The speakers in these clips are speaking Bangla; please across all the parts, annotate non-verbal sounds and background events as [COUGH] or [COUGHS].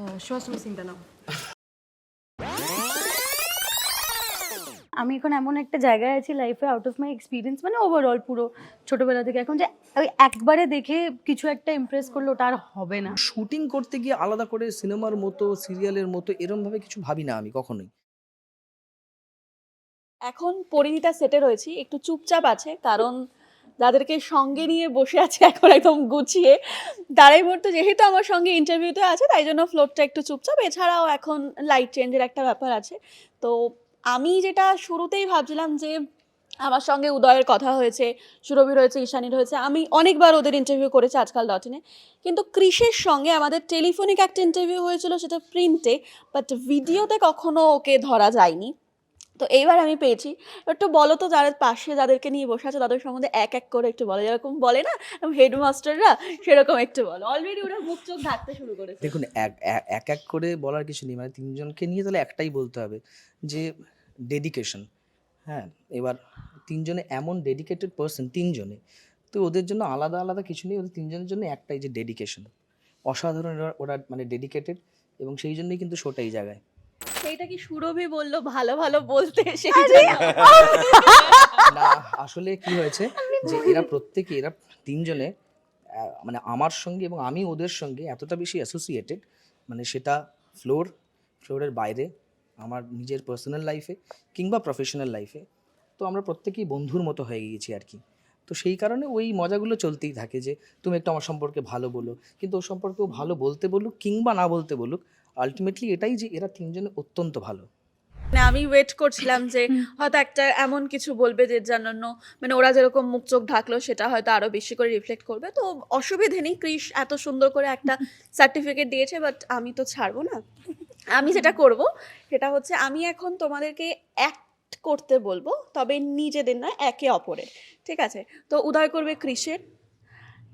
নাও আমি এখন এমন একটা জায়গায় আছি লাইফে আউট অফ মাই এক্সপিরিয়েন্স মানে ওভারঅল পুরো ছোটবেলা থেকে। এখন যে ওই একবারে দেখে কিছু একটা ইমপ্রেস করলে ওটা আর হবে না। শুটিং করতে গিয়ে আলাদা করে সিনেমার মতো সিরিয়ালের মতো এরম ভাবে কিছু ভাবি না আমি কখনোই। এখন পরিণীতা সেটে রয়েছি একটু চুপচাপ আছে কারণ যাদেরকে সঙ্গে নিয়ে বসে আছে এখন একদম গুছিয়ে। তারাই মুহূর্তে যেহেতু আমার সঙ্গে ইন্টারভিউতে আছে, তাই জন্য ফ্লোরটা একটু চুপচাপ। এছাড়াও এখন লাইট চেঞ্জের একটা ব্যাপার আছে। তো আমি যেটা শুরুতেই ভাবছিলাম যে আমার সঙ্গে উদয়ের কথা হয়েছে সুরভির হয়েছে ঈশানীর হয়েছে আমি অনেকবার ওদের ইন্টারভিউ করেছি আজকাল ডটিনে কিন্তু ক্রিসের সঙ্গে আমাদের টেলিফোনিক একটা ইন্টারভিউ হয়েছিল, সেটা প্রিন্টে বাট ভিডিওতে কখনো ওকে ধরা যায়নি। তো এইবার আমি পেয়েছি। একটু বলো তো যাদের পাশে যাদেরকে নিয়ে বসে আছে, তাদের সম্বন্ধে এক এক করে একটু বলো। যেরকম বলে না, হেডমাস্টাররা, সেরকম একটু বলো। অলরেডি ওরা মুখ চোখ ঢাকতে শুরু করেছে। দেখুন, এক, এক- এক করে বলার কিছু নেই। মানে তিনজনকে নিয়ে তাহলে একটাই বলতে হবে যে ডেডিকেশন হ্যাঁ এবার তিনজনে এমন ডেডিকেটেড পার্সন তিনজনে। তো ওদের জন্য আলাদা আলাদা কিছু নেই। ওদের তিনজনের জন্য একটাই যে ডেডিকেশন অসাধারণ ওরা- ওরা মানে ডেডিকেটেড এবং সেই জন্যই কিন্তু শোটা এই জায়গায়। সেইটা কি সুরভি বলল ভালো ভালো বলতে সেই না আসলে কি হয়েছে যে এরা প্রত্যেকে এরা তিনজনে মানে আমার সঙ্গে এবং আমি ওদের সঙ্গে এতটা বেশি অ্যাসোসিয়েটেড মানে সেটা ফ্লোর ফ্লোরের বাইরে আমার নিজের পার্সোনাল লাইফে কিংবা প্রফেশনাল লাইফে তো আমরা প্রত্যেকেই বন্ধুর মতো হয়ে গিয়েছি আর কি। তো সেই কারণে ওই মজাগুলো চলতেই থাকে যে তুমি একটু আমার সম্পর্কে ভালো বলো। কিন্তু ওর সম্পর্কেও ভালো বলতে বলুক কিংবা না বলতে বলুক আলটিমেটলি এটাই যে এরা তিনজনে অত্যন্ত ভালো। মানে আমি ওয়েট করছিলাম যে হয়তো একটা এমন কিছু বলবে যে জন্য মানে ওরা যেরকম মুখ চোখ ঢাকলো সেটা হয়তো আরও বেশি করে রিফ্লেক্ট করবে। তো অসুবিধে নেই ক্রিস এত সুন্দর করে একটা সার্টিফিকেট দিয়েছে বাট আমি তো ছাড়বো না। আমি যেটা করব সেটা হচ্ছে আমি এখন তোমাদেরকে অ্যাক্ট করতে বলব, তবে নিজেদের না একে অপরের। ঠিক আছে? তো উদয় করবে ক্রিসের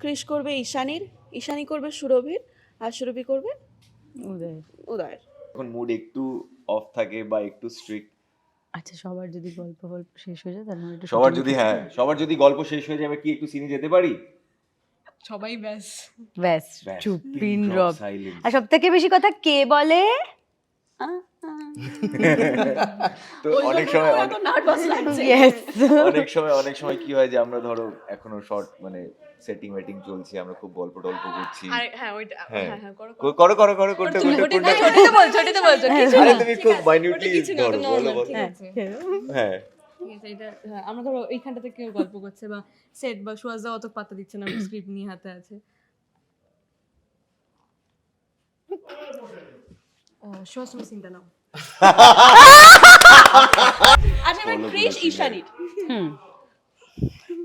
ক্রিস করবে ঈশানীর, ঈশানী করবে সুরভির, আর সুরভি করবে উদয়ের এখন মুড একটু অফ থাকে বা একটু স্ট্রিক্ট আচ্ছা সবার যদি গল্প গল্প শেষ হয়ে যায় তাহলে একটু সবার যদি হ্যাঁ সবার যদি গল্প শেষ হয়ে যায় কি একটু সিনে যেতে পারি? সবাই ব্যাস ব্যাস চুপ পিন ড্রপ। আর সব থেকে বেশি কথা কে বলে। তো অনেক সময়. অনেক সময় অনেক সময় কি হয় যে আমরা ধরো এখনও শর্ট মানে সেটিং ওয়েটিং চলছে আমরা খুব গল্প টল্প করছি। হ্যাঁ হ্যাঁ। হ্যাঁ। করো করো। করো করো করতে করতে করতে। তুমি খুব মাইনিউটলি ধরো বলো। বলো হ্যাঁ ঠিক আছে, হ্যাঁ, আমরা ধরো এইখানটাতে কেউ গল্প করছে বা সেট বা সুয়াজদা অত পাত্তা দিচ্ছে না স্ক্রিপ্ট নিয়ে হাতে আছে। নাও [LAUGHS] আচ্ছা এবার ঈশানীর। হুম।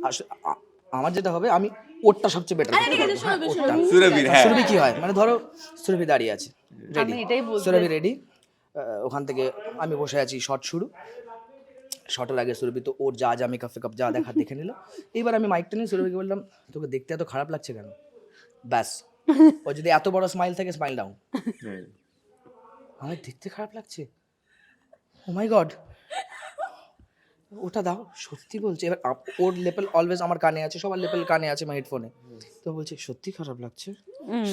আস- আ- আমার যেটা হবে আমি ওরটা সবচেয়ে বেটার আরে ঠিক আছে সুরভি সুরভি। সুরভির হ্যাঁ। সুরভি কি হয়? মানে ধরো সুরভি দাঁড়িয়ে আছে রেডি আমি এটাই বলতে সুরভি রেডি ওখান থেকে আমি বসে আছি শর্ট শুরু। শর্টের আগে সুরভি তো ওর যা যা মেকআপ ফেকআপ যা দেখা দেখে নিল। এইবার আমি মাইকটা নিয়ে সুরভিকে বললাম তোকে দেখতে এত খারাপ লাগছে কেন? ব্যাস। ও যদি এত বড় স্মাইল থাকে স্মাইল ডাউন হ্যাঁ। আমার দেখতে খারাপ লাগছে। ও মাই গড ওটা দাও সত্যি বলছে। এবার আপ- ওর লেভেল অলওয়েজ আমার কানে আছে সবার লেভেল কানে আছে আমার হেডফোনে তো বলছে সত্যি খারাপ লাগছে?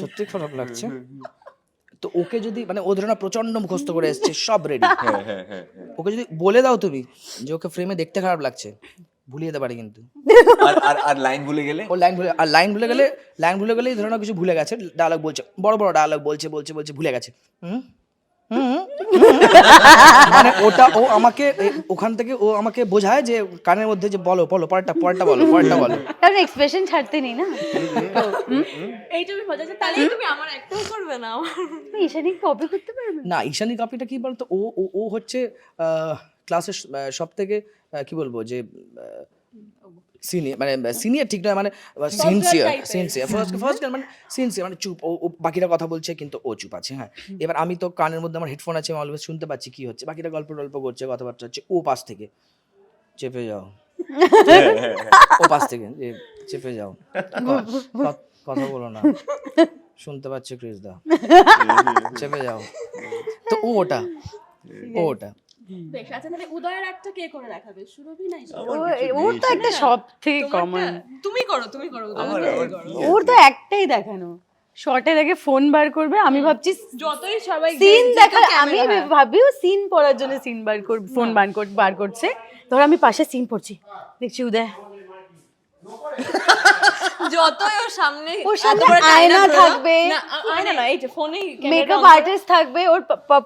সত্যি খারাপ লাগছে? তো ওকে যদি মানে ও ধরে না প্রচণ্ড মুখস্থ করে এসছে সব রেডি হ্যাঁ হ্যাঁ হ্যাঁ। ওকে যদি বলে দাও তুমি যে ওকে ফ্রেমে দেখতে খারাপ লাগছে ভুলিয়ে দিতে পারে কিন্তু। আর আর আর লাইন ভুলে গেলে? ও লাইন ভুলে আর লাইন ভুলে গেলে লাইন ভুলে গেলেই ধরে নাও কিছু ভুলে গেছে ডায়লগ বলছে বড় বড় ডায়লগ বলছে বলছে বলছে ভুলে গেছে। হুম। মানে ওটা ও আমাকে ওখান থেকে ও আমাকে বোঝায় যে কানের মধ্যে যে বলো বলো পরেরটা পরেরটা বলো পরেরটা বলো। কারণ এক্সপ্রেশন ছাড়তে নেই না? এইটুকু মজা আছে তাহলে তুমি আমার একটাও করবে না আমার। ঈশানী কপি করতে পারবে না। ঈশানী কাপিটা কি বলতো? ও ও ও হচ্ছে ক্লাসের সব থেকে কি বলব যে সিনিয়র মানে সিনিয়র ঠিক নয় মানে সিনসিয়ার সিনসিয়ার ফার্স্ট ফার্স্ট মানে সিনসিয়ার মানে চুপ ও ও বাকিরা কথা বলছে কিন্তু ও চুপ আছে হ্যাঁ। এবার আমি তো কানের মধ্যে আমার হেডফোন আছে আমি অলওয়েজ শুনতে পাচ্ছি কি হচ্ছে। বাকিরা গল্প টল্প করছে কথাবার্তা হচ্ছে ও পাশ থেকে চেপে যাও। ও পাশ থেকে চেপে যাও। কথা বলো না। শুনতে পাচ্ছে ক্রিস দা? চেপে যাও। তো ও ওটা ও ওটা। বেশ আচ্ছা তাহলে উদয়ের একটা কে করে দেখাবে? সুরভি নাই। ওর তো একটা সব থেকে কমন তুমি করো তুমি করো ওর তো একটাই দেখানো। শর্টে দেখে ফোন বার করবে আমি ভাবছি যতই সবাই সিন দেখা আমি ভাবিও সিন পড়ার জন্য সিন বার কর ফোন বার কর বার করছে। ধর আমি পাশে সিন পড়ছি। দেখছি উদয়। [LAUGHS] যতই ওর সামনে ওর সামনে আয়না থাকবে। আয়না না এই যে ফোনেই মেকআপ আর্টিস্ট থাকবে ওর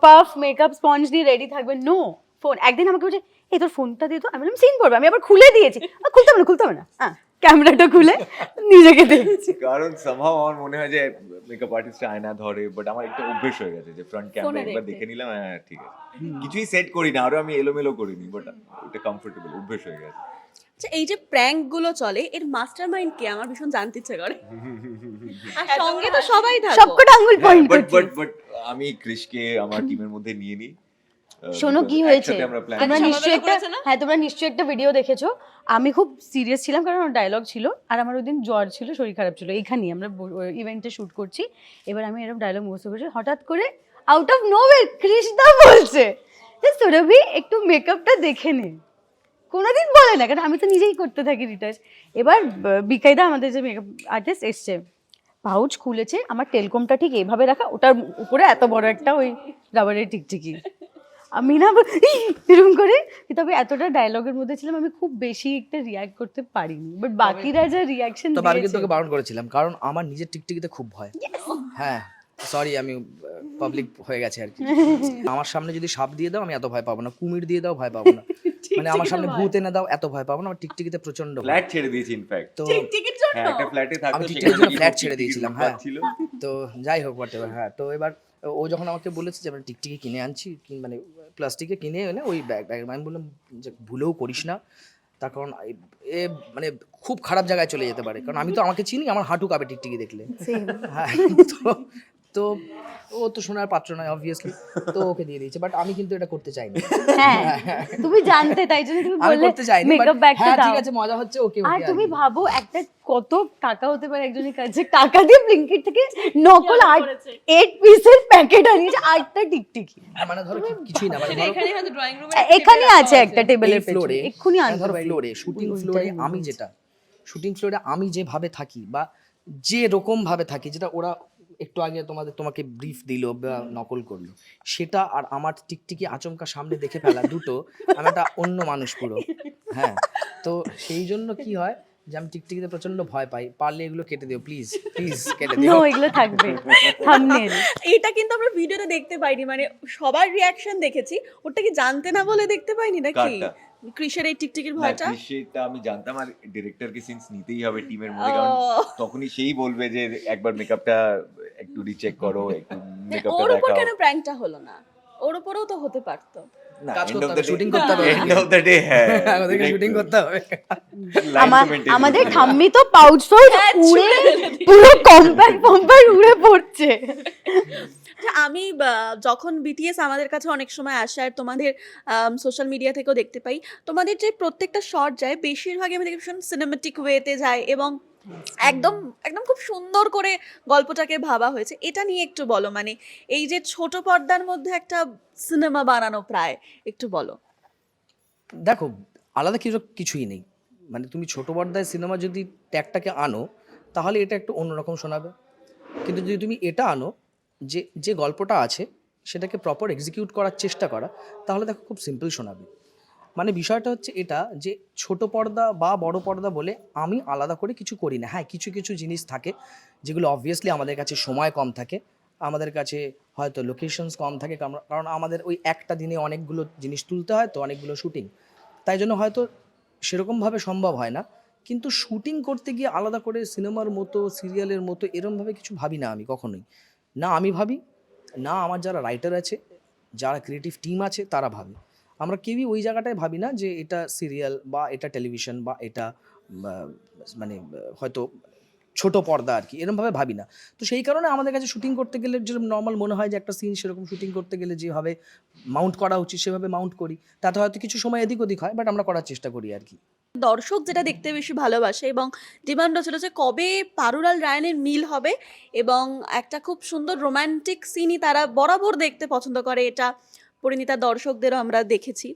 পাফ মেকআপ স্পঞ্জ দিয়ে রেডি থাকবে নো ফোন একদিন আমাকে বলছে এই তোর ফোনটা দিয়ে তো আমি বললাম সিন পড়বে আমি আবার খুলে দিয়েছি। না খুলতে না। হ্যাঁ ক্যামেরাটা খুলে নিজেকে দেখছি [LAUGHS] কারণ সামহাও আমার মনে হয় যে মেকআপ আর্টিস্ট আয়না ধরে বাট আমার একটা অভ্যেস হয়ে গেছে যে ফ্রন্ট ক্যামেরা একবার দেখে নিলাম হ্যাঁ ঠিক আছে। কিছুই সেট করি না আরও আমি এলোমেলো করিনি বাট এটা কমফোর্টেবল অভ্যেস হয়ে গেছে। আচ্ছা এই যে প্র্যাঙ্কগুলো চলে এর মাস্টার মাইন্ড কে? আমার ভীষণ জানতে ইচ্ছে করে। আর সঙ্গে তো সবাই থাকো সবকটা আঙ্গুল পয়েন্ট বাট বাট বাট আমি ক্রিশকে আমার টিমের মধ্যে নিয়ে নিই। শোনো কি হয়েছে? তোমরা নিশ্চয়ই একটা হ্যাঁ তোমরা নিশ্চয়ই একটা ভিডিও দেখেছ। আমি খুব সিরিয়াস ছিলাম কারণ ওর ডায়লগ ছিল আর আমার ওই দিন জ্বর ছিল শরীর খারাপ ছিল এইখানেই। আমরা ইভেন্টে শুট করছি। এবার আমি এরকম ডায়লগ মুখস্থ করছি হঠাৎ করে আউট অফ নোওয়ের কৃষ্ণা বলছে যে সুরভি একটু মেকআপটা দেখে নে। কোনোদিন বলে না কারণ আমি তো নিজেই করতে থাকি রিটাচ এবার বিকাইদা আমাদের যে মেকআপ আর্টিস্ট এসছে পাউচ খুলেছে আমার টেলকমটা ঠিক এইভাবে রাখা ওটার উপরে এত বড় একটা ওই রাবারের টিকটিকি। আমি না এরকম করে তবে এতটা ডায়লগের মধ্যে ছিলাম আমি খুব বেশি একটা রিয়াক্ট করতে পারিনি। বাট বাকিরা যা রিয়াকশন তবে আমি তোকে বারণ করেছিলাম কারণ আমার নিজের টিকটিকিতে খুব ভয়। হ্যাঁ সরি আমি পাবলিক হয়ে গেছে আর কি। [LAUGHS] আমার সামনে যদি সাপ দিয়ে দাও আমি এত ভয় পাবো না কুমির দিয়ে দাও ভয় পাবো না। মানে আমার সামনে ভূত এনে দাও এত ভয় পাবো না আমার টিকটিকিতে প্রচণ্ড ফ্ল্যাট ছেড়ে দিয়েছি ইনফ্যাক্ট তো টিকিট জন্য? হ্যাঁ একটা ফ্ল্যাটে থাকতো আমি টিকটিকির জন্য ফ্ল্যাট ছেড়ে দিয়েছিলাম, হ্যাঁ। ছিল। তো যাই হোক হোয়াট হ্যাঁ। তো এবার ও যখন আমাকে বলেছে যে আমরা টিকটিকি কিনে আনছি কি মানে প্লাস্টিকে কিনে এনে ওই ব্যাগ ব্যাগ আমি বললাম যে ভুলেও করিস না। তার কারণ এ- এ মানে খুব খারাপ জায়গায় চলে যেতে পারে। কারণ আমি তো আমাকে চিনি আমার হাঁটু কাঁপে টিকটিকি দেখলে। হ্যাঁ [LAUGHS] তো তো ও তো শোনার পাত্র নয় অবভিয়াসলি তো ওকে দিয়ে দিয়েছে বাট আমি কিন্তু এটা করতে চাইনি। হ্যাঁ তুমি জানতে তাই জন্য তুমি বললে করতে চাইনি মেকআপ ব্যাগটা হ্যাঁ দাও। ঠিক আছে মজা হচ্ছে ওকে আর তুমি ভাবো একটা কত টাকা হতে পারে একজনের কাছে। টাকা দিয়ে ব্লিঙ্কিট থেকে নকল আট এইট পিসের প্যাকেট আনিয়েছে আটটা টিকটিকি। মানে ধরো কিছুই না মানে এখানে হয়তো ড্রয়িং রুমে এখানে আছে একটা টেবিলের ফ্লোরে পেছনে। এক্ষুনি আনতে ধরো পারি। ফ্লোরে শুটিং ফ্লোরে আমি যেটা শুটিং ফ্লোরে আমি যেভাবে থাকি বা যে রকম ভাবে থাকি যেটা ওরা একটু আগে তোমাদের তোমাকে ব্রিফ দিল বা নকল করল। সেটা আর আমার টিকটিকি আচমকা সামনে দেখে ফেলা দুটো আমি একটা অন্য মানুষ পুরো। হ্যাঁ তো সেই জন্য কি হয় যে আমি টিকটিকিতে প্রচণ্ড ভয় পাই। পারলে এগুলো কেটে দিও প্লিজ প্লিজ কেটে দিও। এগুলো থাকবে। থাম্বনেল এটা কিন্তু আমরা ভিডিওতে দেখতে পাইনি মানে সবার রিয়াকশন দেখেছি। ওটা কি জানতে না বলে দেখতে পাইনি নাকি? ক্রিসের এই টিকটিকির ভয়টা? সেটা আমি জানতাম আর ডিরেক্টরকে সিন্স নিতেই হবে টিমের মধ্যে কারণ তখনই সেই বলবে যে একবার মেকআপটা একটু রিচেক করো একটু মেকআপটা ওর উপর কেন প্র্যাঙ্কটা হলো না? ওর উপরেও তো হতে পারতো। হ্যাঁ [LAUGHS] আমাদের করতে ঠাম্মি তো পাউচ ফাউচ উড়ে পুরো পড়ছে। [LAUGHS] আমি যখন বিটিএস আমাদের কাছে অনেক সময় আসে আর তোমাদের সোশ্যাল মিডিয়া থেকেও দেখতে পাই তোমাদের যে প্রত্যেকটা শট যায় বেশিরভাগই আমি দেখি ভীষণ সিনেমেটিক ওয়েতে যায় এবং একদম একদম খুব সুন্দর করে গল্পটাকে ভাবা হয়েছে। এটা নিয়ে একটু বলো মানে এই যে ছোট পর্দার মধ্যে একটা সিনেমা বানানো প্রায় একটু বলো। দেখো আলাদা কিছু কিছুই নেই। মানে তুমি ছোট পর্দায় সিনেমা যদি ট্যাগটাকে আনো তাহলে এটা একটু অন্যরকম শোনাবে। কিন্তু যদি তুমি এটা আনো যে যে গল্পটা আছে সেটাকে প্রপার এক্সিকিউট করার চেষ্টা করা, তাহলে দেখো খুব সিম্পল শোনাবে। মানে বিষয়টা হচ্ছে এটা যে ছোট পর্দা বা বড় পর্দা বলে আমি আলাদা করে কিছু করি না। হ্যাঁ কিছু কিছু জিনিস থাকে যেগুলো অবভিয়াসলি আমাদের কাছে সময় কম থাকে, আমাদের কাছে হয়তো লোকেশনস কম থাকে কারণ- আমাদের ওই একটা দিনে অনেকগুলো জিনিস তুলতে হয় তো অনেকগুলো শুটিং তাই জন্য হয়তো সেরকমভাবে সম্ভব হয় না। কিন্তু শুটিং করতে গিয়ে আলাদা করে সিনেমার মতো সিরিয়ালের মতো এরমভাবে কিছু ভাবি না আমি কখনোই। না আমি ভাবি, না আমার যারা রাইটার আছে, যারা ক্রিয়েটিভ টিম আছে, তারা ভাবে। আমরা কেউই ওই জায়গাটায় ভাবি না যে এটা সিরিয়াল বা এটা টেলিভিশন বা এটা মানে হয়তো ছোট পর্দা আর কি, এরমভাবে ভাবি না। তো সেই কারণে আমাদের কাছে শুটিং করতে গেলে যেরকম নর্মাল মনে হয় যে একটা সিন সেরকম শুটিং করতে গেলে যেভাবে মাউন্ট করা উচিত, সেভাবে মাউন্ট করি। তাতে হয়তো কিছু সময় এদিক ওদিক হয় বাট আমরা করার চেষ্টা করি আর কি। দর্শক যেটা দেখতে বেশি ভালোবাসে এবং ডিমান্ড ছিল যে কবে পারুলাল রায়নের মিল হবে এবং একটা খুব সুন্দর রোম্যান্টিক সিনই তারা বরাবর দেখতে পছন্দ করে এটা পরিণীতা দর্শকদেরও আমরা দেখেছি।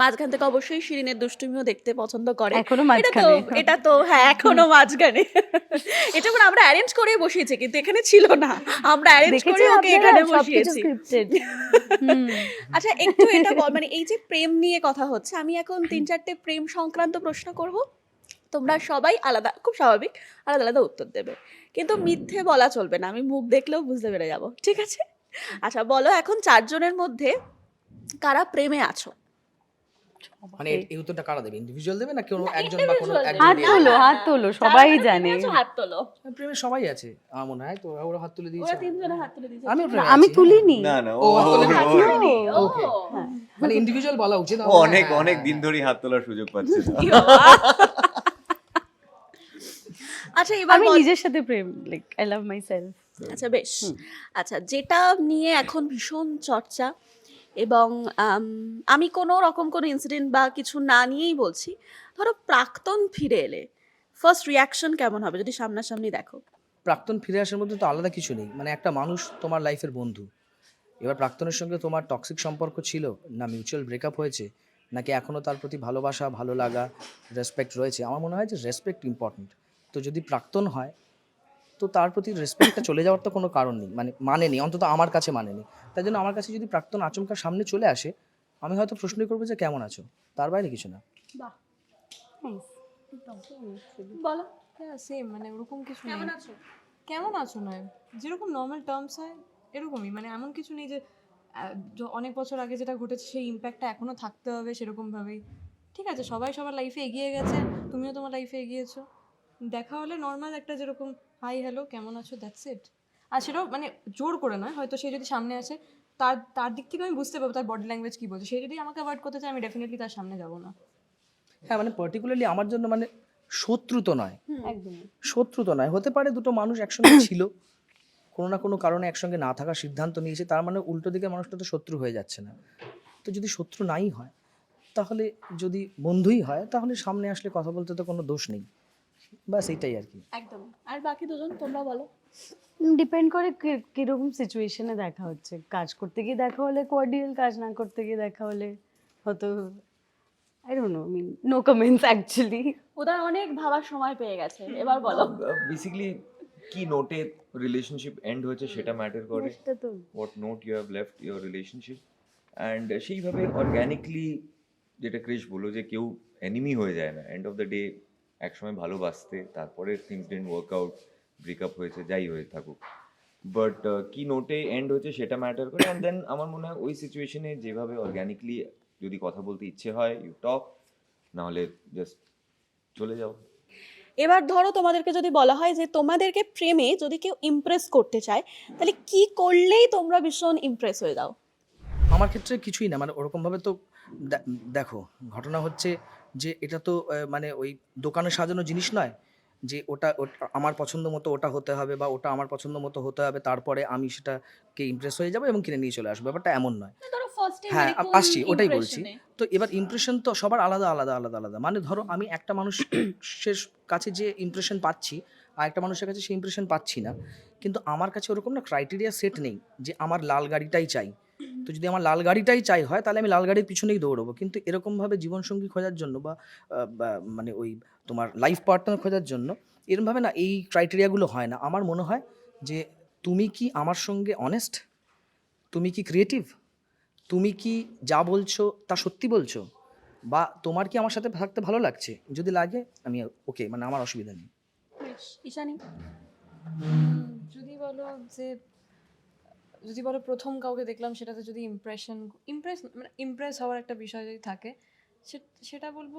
মাঝখান থেকে অবশ্যই শিরিনের দুষ্টুমিও দেখতে পছন্দ করে। এখনও এটা তো মাঝখানে। এটা তো হ্যাঁ এখনও মাঝখানে। এটা মানে আমরা অ্যারেঞ্জ করে বসিয়েছি কিন্তু এখানে ছিল না। আমরা অ্যারেঞ্জ করে ওকে এখানে বসিয়েছি। আচ্ছা একটু এটা বল মানে এই যে প্রেম নিয়ে কথা হচ্ছে আমি এখন তিন চারটে প্রেম সংক্রান্ত প্রশ্ন করব। তোমরা সবাই আলাদা খুব স্বাভাবিক আলাদা আলাদা উত্তর দেবে। কিন্তু মিথ্যে বলা চলবে না আমি মুখ দেখলেও বুঝতে পেরে যাব ঠিক আছে? আচ্ছা বলো এখন চারজনের মধ্যে কারা প্রেমে আছো? মানে এই- উত্তরটা কারা দেবে? ইন্ডিভিজুয়াল দেবে না কোনো একজন বা কোনো একজন হাত তোলো হাত তোলো সবাই জানে। হাত তোলো। প্রেমে সবাই আছে আমার মনে হয়। তো ওরা হাত তুলে দিয়েছে। ওরা তিনজনে হাত তুলে দিয়েছে। আমি তুলিনি। না না ও, হাত তুলেনি। ও, Okay. মানে ইন্ডিভিজুয়াল বলা উচিত। অনেক হ্যাঁ, অনেক হ্যাঁ। দিন ধরেই হাত তোলার সুযোগ পাচ্ছে [LAUGHS] আচ্ছা এবার আমি নিজের সাথে প্রেম like I love myself আচ্ছা বেশ। আচ্ছা যেটা নিয়ে এখন ভীষণ চর্চা এবং, আমি কোনো রকম কোনো ইনসিডেন্ট বা কিছু না নিয়েই বলছি। ধরো প্রাক্তন ফিরে এলে ফার্স্ট রিয়াকশন কেমন হবে? যদি সামনাসামনি দেখো। প্রাক্তন ফিরে আসার মধ্যে তো আলাদা কিছু নেই। মানে একটা মানুষ তোমার লাইফের বন্ধু। এবার প্রাক্তনের সঙ্গে তোমার টক্সিক সম্পর্ক ছিল, না মিউচুয়াল ব্রেকআপ হয়েছে, নাকি এখনও তার প্রতি ভালোবাসা, ভালো লাগা রেসপেক্ট রয়েছে? আমার মনে হয় যে রেসপেক্ট ইম্পর্ট্যান্ট তো যদি প্রাক্তন হয় তো তার প্রতি রেসপেক্টটা চলে যাওয়ার তো কোনো কারণ নেই। মানে মানে নেই অন্তত আমার কাছে মানে নেই তাই জন্য আমার কাছে যদি প্রাক্তন আচমকা সামনে চলে আসে আমি হয়তো প্রশ্নই করব যে কেমন আছো? তার বাইরে কিছু না। বলো। হ্যাঁ সেম মানে ওরকম কিছু কেমন আছো? কেমন আছো নয়? যেরকম নর্মাল টার্মস হয় এরকমই। মানে এমন কিছু নেই যে অনেক বছর আগে যেটা ঘটেছে সেই ইম্প্যাক্টটা এখনও থাকতে হবে সেরকমভাবেই। ঠিক আছে সবাই সবার লাইফে এগিয়ে গেছে তুমিও তোমার লাইফে এগিয়েছো। দেখা হলে নর্মাল একটা যেরকম হাই হ্যালো কেমন আছো? দ্যাটস ইট আর সেটাও মানে জোর করে নয় হয়তো সে যদি সামনে আসে তার তার দিক থেকে আমি বুঝতে পারব তার বডি ল্যাঙ্গুয়েজ কী বলছে। সে যদি আমাকে অ্যাভয়েড করতে চায় আমি ডেফিনেটলি তার সামনে যাব না। হ্যাঁ মানে পার্টিকুলারলি আমার জন্য মানে শত্রু তো নয়। একদমই। শত্রু তো নয়। হতে পারে দুটো মানুষ একসঙ্গে [COUGHS] ছিল কোনো না কোনো কারণে একসঙ্গে না থাকার সিদ্ধান্ত নিয়েছে তার মানে উল্টো দিকে মানুষটা তো শত্রু হয়ে যাচ্ছে না। তো যদি শত্রু নাই হয় তাহলে যদি বন্ধুই হয় তাহলে সামনে আসলে কথা বলতে তো কোনো দোষ নেই। ব্যাস এইটাই আর কি। একদম। আর বাকি দুজন তোমরা বলো। ডিপেন্ড করে কীরকম সিচুয়েশনে দেখা হচ্ছে। কাজ করতে গিয়ে দেখা হলে কোয়ার্ডিয়াল কাজ না করতে গিয়ে দেখা হলে হয়তো I don't know mean no comments actually Uday অনেক ভাবার সময় পেয়ে গেছে এবার বলো। বেসিক্যালি কি নোটে রিলেশনশিপ এন্ড হয়েছে সেটা ম্যাটার করে। What not you have left your relationship and সেইভাবে অর্গ্যানিকলি যেটা ক্রিশ বলল যে কেউ এনিমি হয়ে যায় না। এন্ড অফ দ্য ডে একসময় ভালোবাসতে তারপরে things didn't work out breakup হয়েছে যাই হয়ে থাকুক। বাট কি নোটে এন্ড হয়েছে সেটা ম্যাটার করে। অ্যান্ড দেন আমার মনে হয় ওই সিচুয়েশনে যেভাবে অর্গ্যানিকলি যদি কথা বলতে ইচ্ছে হয় ইউ টক নাহলে জাস্ট চলে যাও। এবার ধরো তোমাদেরকে যদি বলা হয় যে তোমাদেরকে প্রেমে যদি কেউ ইমপ্রেস করতে চায় তাহলে কি করলেই তোমরা ভীষণ ইমপ্রেস হয়ে যাও? আমার ক্ষেত্রে কিছুই না। মানে ওরকমভাবে তো দেখো ঘটনা হচ্ছে যে এটা তো মানে ওই দোকানে সাজানো জিনিস নয় যে ওটা আমার পছন্দ মতো ওটা হতে হবে বা ওটা আমার পছন্দ মতো হতে হবে তারপরে আমি সেটাকে ইমপ্রেস হয়ে যাব এবং কিনে নিয়ে চলে আসব। ব্যাপারটা এমন নয়। হ্যাঁ, আসছি, ওটাই বলছি। তো এবার ইমপ্রেশন তো সবার আলাদা আলাদা আলাদা আলাদা। মানে ধরো আমি একটা মানুষের [COUGHS] কাছে যে ইমপ্রেশন পাচ্ছি আর একটা মানুষের কাছে সেই ইমপ্রেশন পাচ্ছি না কিন্তু আমার কাছে ওরকম না ক্রাইটেরিয়া সেট নেই যে আমার লাল গাড়িটাই চাই। তো যদি আমার লাল গাড়িটাই চাই হয় তাহলে আমি লাল গাড়ির পিছনেই দৌড়বো। কিন্তু এরকমভাবে জীবনসঙ্গী খোঁজার জন্য বা মানে ওই তোমার লাইফ পার্টনার খোঁজার জন্য এরমভাবে না এই ক্রাইটেরিয়াগুলো হয় না। আমার মনে হয় যে তুমি কি আমার সঙ্গে অনেস্ট তুমি কি ক্রিয়েটিভ তুমি কি যা বলছো তা সত্যি বলছো? বা তোমার কি আমার সাথে থাকতে ভালো লাগছে? যদি লাগে আমি ওকে মানে আমার অসুবিধা নেই। ঈশানী? যদি বলো যে যদি বলো প্রথম কাউকে দেখলাম সেটাতে যদি ইমপ্রেশন ইমপ্রেস মানে ইমপ্রেস হওয়ার একটা বিষয় যদি থাকে সে- সেটা বলব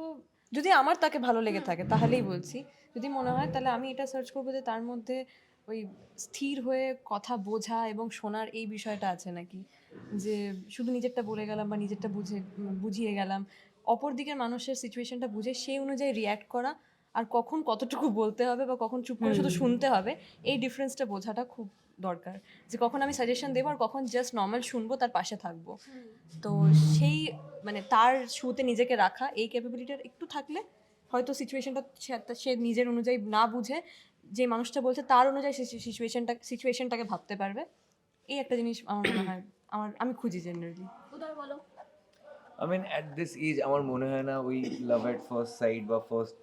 যদি আমার তাকে ভালো লেগে থাকে তাহলেই বলছি। যদি মনে হয় তাহলে আমি এটা সার্চ করব যে তার মধ্যে ওই স্থির হয়ে কথা বোঝা এবং শোনার এই বিষয়টা আছে নাকি? যে শুধু নিজেরটা বলে গেলাম বা নিজেরটা বুঝে বুঝিয়ে গেলাম। অপর দিকের মানুষের সিচুয়েশনটা বুঝে সেই অনুযায়ী রিয়্যাক্ট করা আর কখন কতটুকু বলতে হবে বা কখন চুপ করে শুধু শুনতে হবে এই ডিফারেন্সটা বোঝাটা খুব দরকার। যে কখন আমি সাজেশন দেবো আর কখন জাস্ট নর্মাল শুনব তার পাশে থাকব। তো সেই মানে তার শুতে নিজেকে রাখা এই ক্যাপাবিলিটির একটু থাকলে হয়তো সিচুয়েশনটা সে নিজের অনুযায়ী না বুঝে যে মানুষটা বলছে তার অনুযায়ী সে সিচুয়েশনটা সিচুয়েশনটাকে ভাবতে পারবে। এই একটা জিনিস আমার মনে হয় আমার আমি খুঁজি জেনারেলি বলো। I mean at this age আমার মনে হয় না ওই লাভ অ্যাট ফার্স্ট সাইড বা ফার্স্ট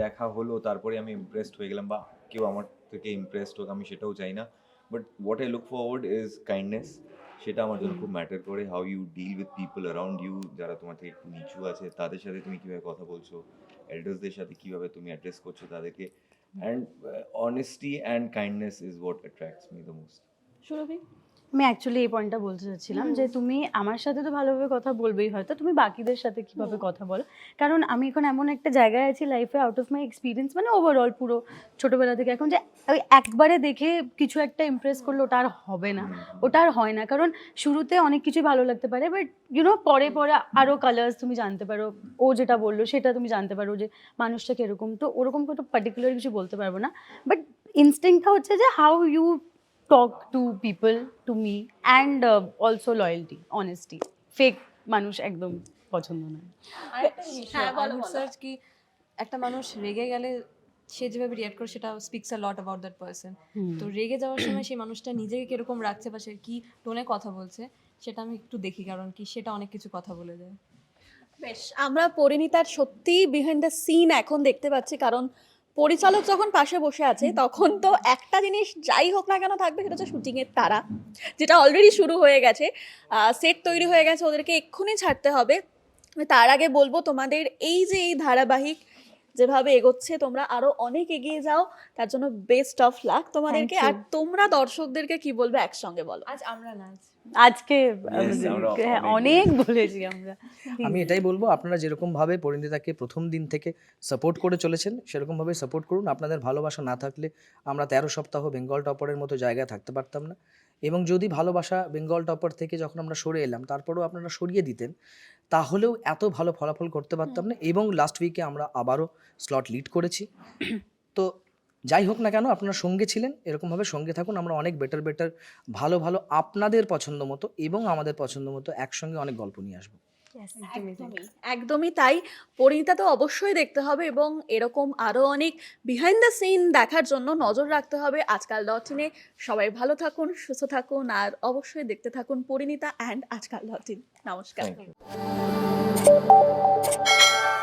দেখা হলো তারপরে আমি ইমপ্রেসড হয়ে গেলাম বা কেউ আমার থেকে ইমপ্রেসড হোক আমি সেটাও চাই না। But what I look forward is kindness সেটা আমার জন্য খুব ম্যাটার করে how you deal with people around you যারা তোমার থেকে একটু নিচু আছে তাদের সাথে তুমি কীভাবে কথা বলছো এল্ডার্সদের সাথে কীভাবে তুমি অ্যাড্রেস করছ তাদেরকে। And honesty and kindness is what attracts me the most Surabhi? আমি অ্যাকচুয়ালি এই পয়েন্টটা বলতে চাচ্ছিলাম যে তুমি আমার সাথে তো ভালোভাবে কথা বলবেই হয়তো। তুমি বাকিদের সাথে কীভাবে কথা বলো? কারণ আমি এখন এমন একটা জায়গায় আছি লাইফে আউট অফ মাই এক্সপিরিয়েন্স মানে ওভারঅল পুরো ছোটবেলা থেকে এখন যে ওই একবারে দেখে কিছু একটা ইমপ্রেস করলে ওটা আর হবে না। ওটা আর হয় না। কারণ শুরুতে অনেক কিছুই ভালো লাগতে পারে বাট ইউনো পরে পরে আরও কালার্স তুমি জানতে পারো। ও যেটা বলল সেটা তুমি জানতে পারো যে মানুষটা কীরকম। তো ওরকম কোনো পার্টিকুলার কিছু বলতে পারব না। বাট ইনস্টিংটা হচ্ছে যে how you talk to people to me and also loyalty honesty fake মানুষ একদম পছন্দ নয় হ্যাঁ। সার্চ কি একটা মানুষ রেগে গেলে সে যেভাবে রিয়াক্ট করে সেটা speaks a lot about that person তো রেগে যাওয়ার সময় সেই মানুষটা নিজেকে কীরকম রাখছে বা সে কি টোনে কথা বলছে সেটা আমি একটু দেখি কারণ কি সেটা অনেক কিছু কথা বলে যায়। বেশ আমরা পরিণীতার সত্যি বিহাইন্ড দ্য সিন এখন দেখতে পাচ্ছি কারণ পরিচালক যখন পাশে বসে আছে তখন তো একটা জিনিস যাই হোক না কেন থাকবে সেটা হচ্ছে শুটিংয়ের তারা। যেটা অলরেডি শুরু হয়ে গেছে সেট তৈরি হয়ে গেছে ওদেরকে এক্ষুনি ছাড়তে হবে। তার আগে বলব তোমাদের এই যে এই ধারাবাহিক যেভাবে এগোচ্ছে তোমরা আরও অনেক এগিয়ে যাও তার জন্য বেস্ট অফ লাক তোমাদেরকে। আর তোমরা দর্শকদেরকে কি বলবে একসঙ্গে বলো। আজ আমরা নাচ আজকে আমরা হ্যাঁ, অনেক বলেছি। আমরা। আমি এটাই বলব আপনারা যেরকমভাবে পরিণীতাকে প্রথম দিন থেকে সাপোর্ট করে চলেছেন সেরকমভাবে সাপোর্ট করুন। আপনাদের ভালোবাসা না থাকলে আমরা তেরো সপ্তাহ বেঙ্গল টপারের মতো জায়গায় থাকতে পারতাম না। এবং যদি ভালোবাসা বেঙ্গল টপার থেকে যখন আমরা সরে এলাম তারপরেও আপনারা সরিয়ে দিতেন তাহলেও এত ভালো ফলাফল করতে পারতাম না। এবং লাস্ট উইকে আমরা আবারও স্লট লিড করেছি। তো যাই হোক না কেন আপনারা সঙ্গে ছিলেন এরকমভাবে সঙ্গে থাকুন আমরা অনেক বেটার বেটার ভালো ভালো আপনাদের পছন্দ মতো এবং আমাদের পছন্দ মতো একসঙ্গে অনেক গল্প নিয়ে আসব। একদমই একদমই। তাই। পরিণীতা তো অবশ্যই দেখতে হবে এবং এরকম আরও অনেক বিহাইন্ড দ্য সিন দেখার জন্য নজর রাখতে হবে আজকাল ডট ইনে সবাই ভালো থাকুন সুস্থ থাকুন আর অবশ্যই দেখতে থাকুন Parineeta and Aajkaal dot in নমস্কার।